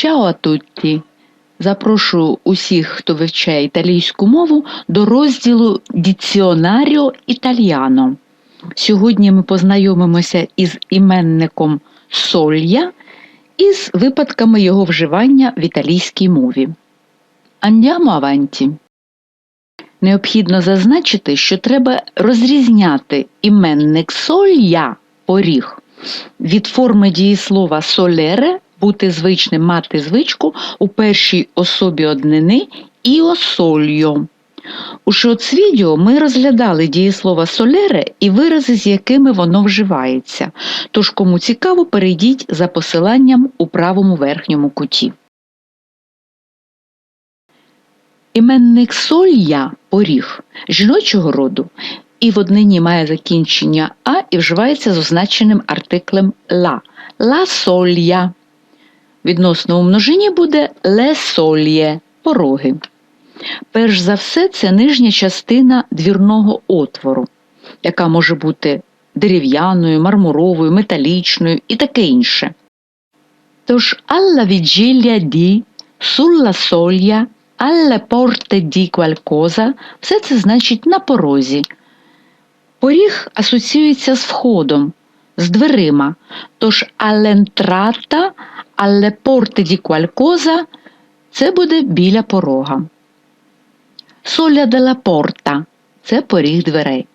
Чао тутті! Запрошую усіх, хто вивчає італійську мову, до розділу Діціонаріо Італіано. Сьогодні ми познайомимося із іменником Солья і з випадками його вживання в італійській мові. Andiamo avanti. Необхідно зазначити, що треба розрізняти іменник солья поріг від форми дієслова солере бути звичним мати звичку у першій особі однини іо сольо. У шоцвідео ми розглядали дієслово солере і вирази, з якими воно вживається. Тож, кому цікаво, перейдіть за посиланням у правому верхньому куті. Іменник солья поріг жіночого роду і в однині має закінчення а і вживається з означеним артиклем ла. Ла солья. Відносно у множині буде ле сольє пороги. Перш за все, це нижня частина двірного отвору, яка може бути дерев'яною, мармуровою, металічною і таке інше. Тож alla vigilia di, sulla soglia, alle porte di qualcosa – все це значить на порозі. Поріг асоціюється з входом, з дверима. Тож all'entrata, alle porte di qualcosa – це буде біля порога. Соля della porta – це поріг дверей.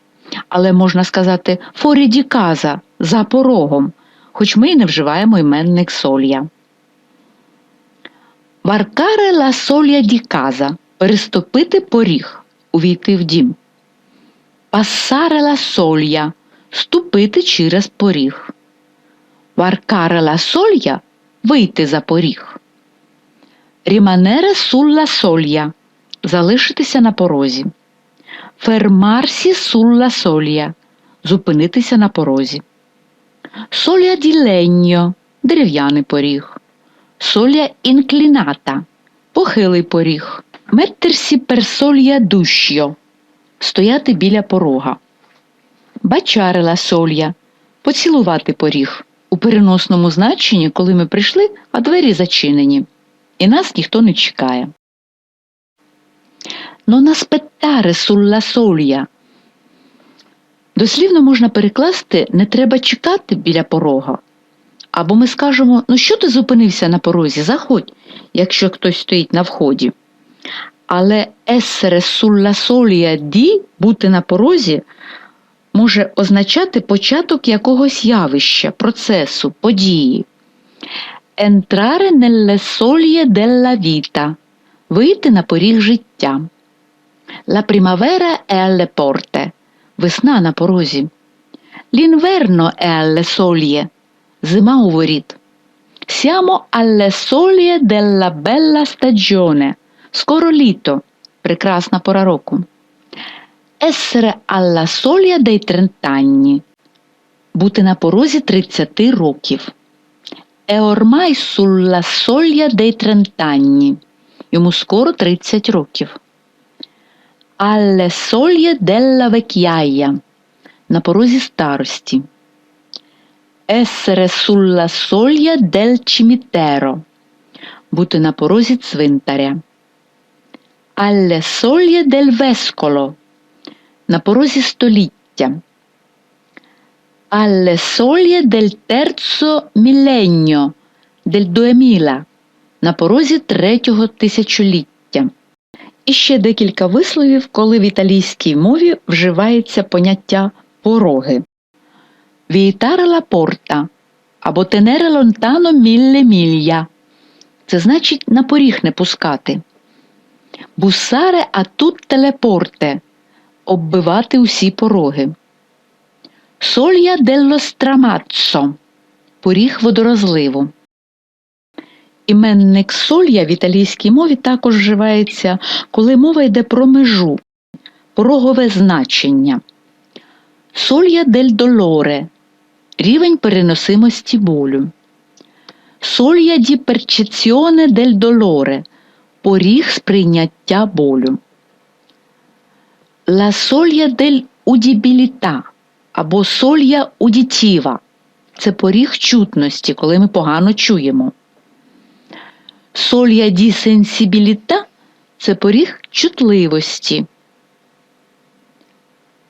Але можна сказати fuori di casa – за порогом, хоч ми й не вживаємо іменник солья. Варкаре ла солья ді каза переступити поріг, увійти в дім. Пассаре ла солья ступити через поріг. Варкаре ла солья вийти за поріг. Ріманере сулла солья залишитися на порозі. Фермарсі сулла солья зупинитися на порозі. Соля ді леньо дерев'яний поріг. Соля інкліната похилий поріг. Меттерсі персолья дущьо стояти біля порога. Бачарила солья поцілувати поріг. У переносному значенні, коли ми прийшли, а двері зачинені, і нас ніхто не чекає. Non aspettare sulla soglia. Дослівно можна перекласти не треба чекати біля порога. Або ми скажемо, ну що ти зупинився на порозі, заходь, якщо хтось стоїть на вході. Але essere sulla soglia di бути на порозі може означати початок якогось явища, процесу, події. Entrare nelle soglie della vita вийти на поріг життя. La primavera è alle porte весна на порозі. L'inverno è alle soglie зима у воріт. Siamo alle soglie della bella stagione скоро літо прекрасна пора року. Essere alla soglia dei trent'anni бути на порозі 30 років. È ormai sulla soglia dei trent'anni йому скоро 30 років. Alle soglie della vecchiaia на порозі старості. Essere sulla soglia del cimitero бути на порозі цвинтаря. Alle soglie del vescolo на порозі століття. Alle soglie del terzo millennio del 2000 на порозі третього тисячоліття. І ще декілька висловів, коли в італійській мові вживається поняття пороги. Віїтаре ла порта або тенере лонтано мілле мілья. Це значить на поріг не пускати. Бусаре а тут телепорте оббивати усі пороги. Солья делло страмаццо поріг водорозливу. Іменник солья в італійській мові також вживається, коли мова йде про межу, порогове значення. Солья дель долоре рівень переносимості болю. Солья ді перчеціоне дель долоре поріг сприйняття болю. La soglia дель удібіліта або солья удітіва це поріг чутності, коли ми погано чуємо. Солья ді сенсібіліта це поріг чутливості.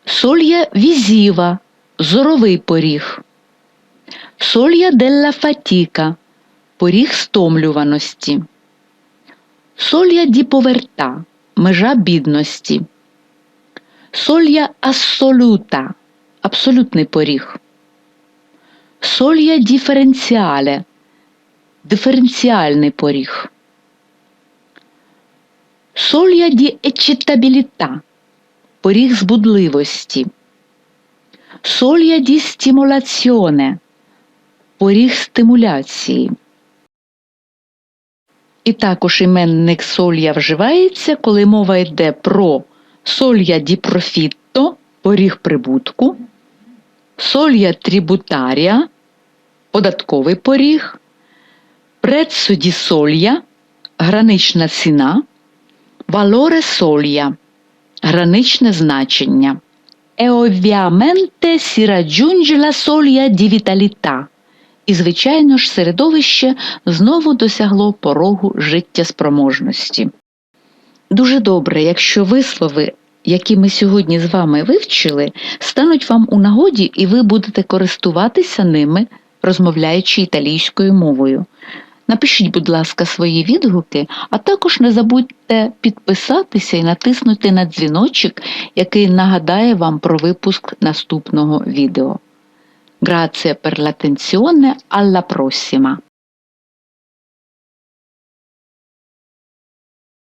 Солья візіва зоровий поріг. Солья делла фатіка поріг стомлюваності. Солья ді поверта межа бідності. Солья ассолюта абсолютний поріг. Солья діференціале диференціальний поріг. Солья ді ечитабіліта поріг збудливості. Солья ді стимуляціоне поріг стимуляції. І також іменник солья вживається, коли мова йде про солья ді профітто поріг прибутку, солья трибутарія податковий поріг, преззо ді солья гранична ціна, валоре солья граничне значення. E ovviamente si raggiunge la soglia di vitalità. І, звичайно ж, середовище знову досягло порогу життєспроможності. Дуже добре, якщо вислови, які ми сьогодні з вами вивчили, стануть вам у нагоді і ви будете користуватися ними, розмовляючи італійською мовою. Напишіть, будь ласка, свої відгуки, а також не забудьте підписатися і натиснути на дзвіночок, який нагадає вам про випуск наступного відео. Grazie per l'attenzione, alla prossima!